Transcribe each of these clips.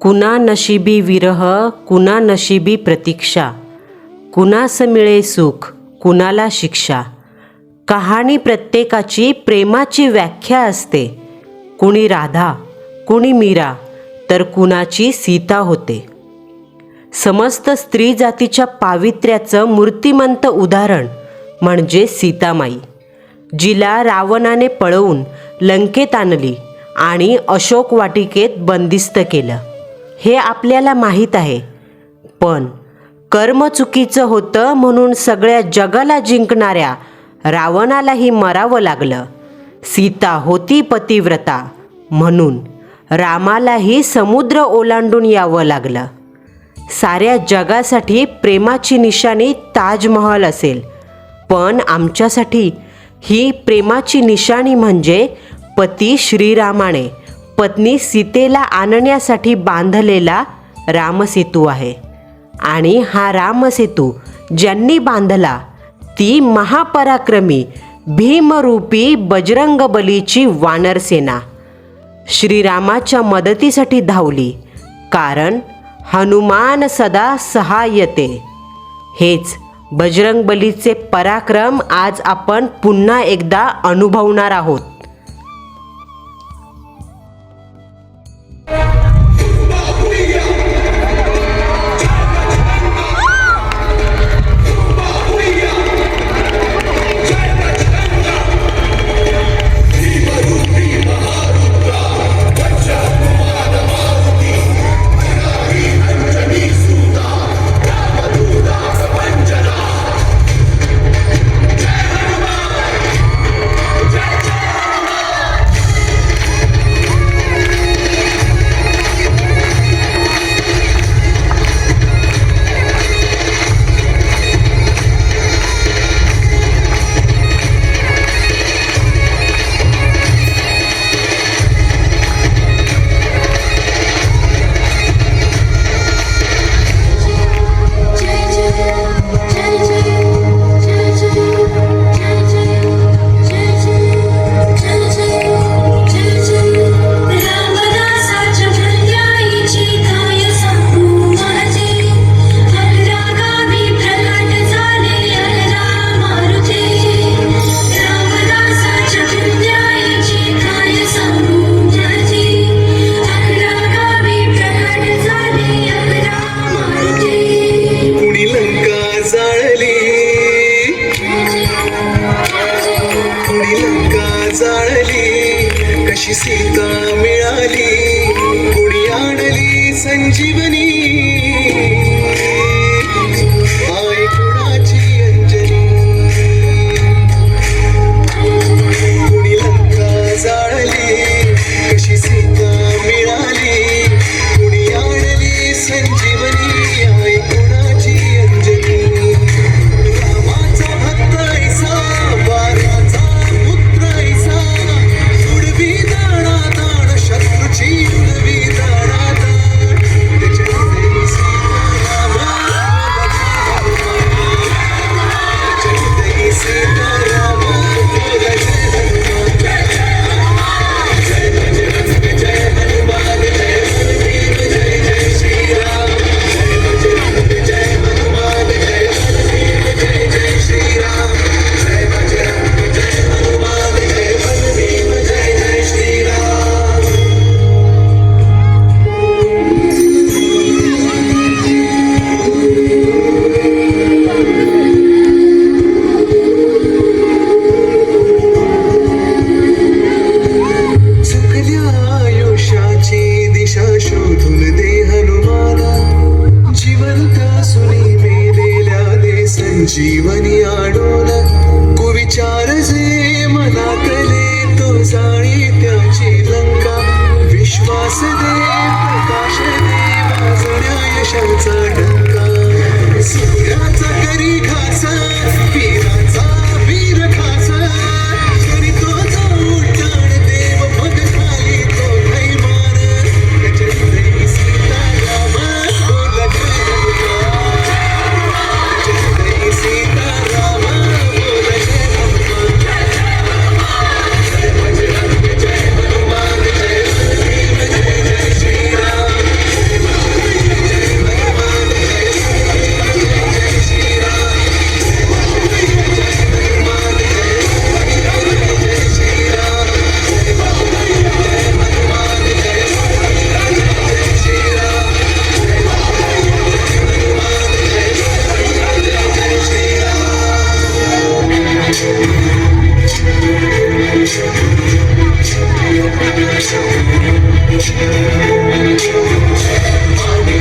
कुणा नशिबी विरह कुणा नशिबी प्रतीक्षा. कुणास मिळे सुख कुणाला शिक्षा. कहाणी प्रत्येकाची प्रेमाची व्याख्या असते. कुणी राधा कुणी मीरा तर कुणाची सीता होते. समस्त स्त्री जातीच्या पावित्र्याचं मूर्तिमंत उदाहरण म्हणजे सीतामाई जिला रावणाने पळवून लंकेत आणली आणि अशोक वाटिकेत बंदिस्त केलं. हे आपल्याला माहीत आहे. पण कर्म चुकीचं होतं म्हणून सगळ्या जगाला जिंकणाऱ्या रावणालाही मरावं लागलं. सीता होती पतिव्रता म्हणून रामालाही समुद्र ओलांडून यावं लागलं. साऱ्या जगासाठी प्रेमाची निशाणी ताजमहल असेल. पण आमच्यासाठी ही प्रेमाची निशाणी म्हणजे पती श्रीरामाने. पत्नी सीतेला आणण्यासाठी बांधलेला रामसेतू आहे. आणि हा रामसेतू ज्यांनी बांधला ती महापराक्रमी भीमरूपी बजरंगबलीची वानरसेना श्रीरामाच्या मदतीसाठी धावली कारण हनुमान सदा सहाय्यते. हेच बजरंगबलीचे पराक्रम आज आपण पुन्हा एकदा अनुभवणार आहोत. अशी सीता मिळाली कुडी आणली संजीवनी. Jeevani Hani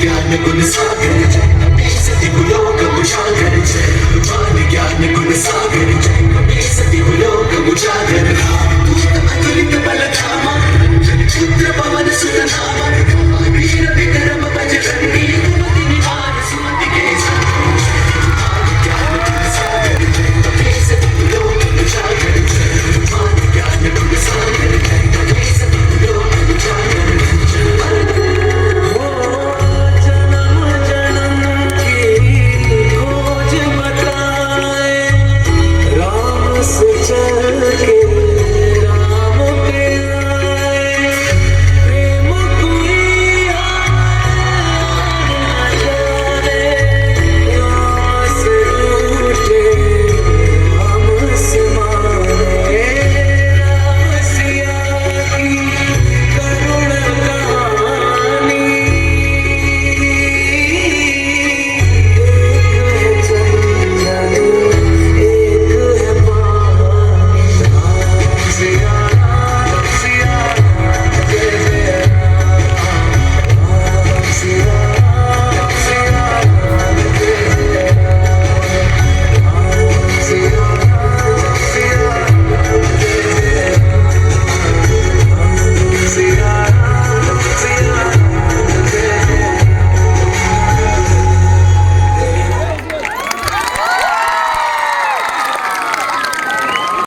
gelme bunu sakın Neyse di bu yolda bu şarkı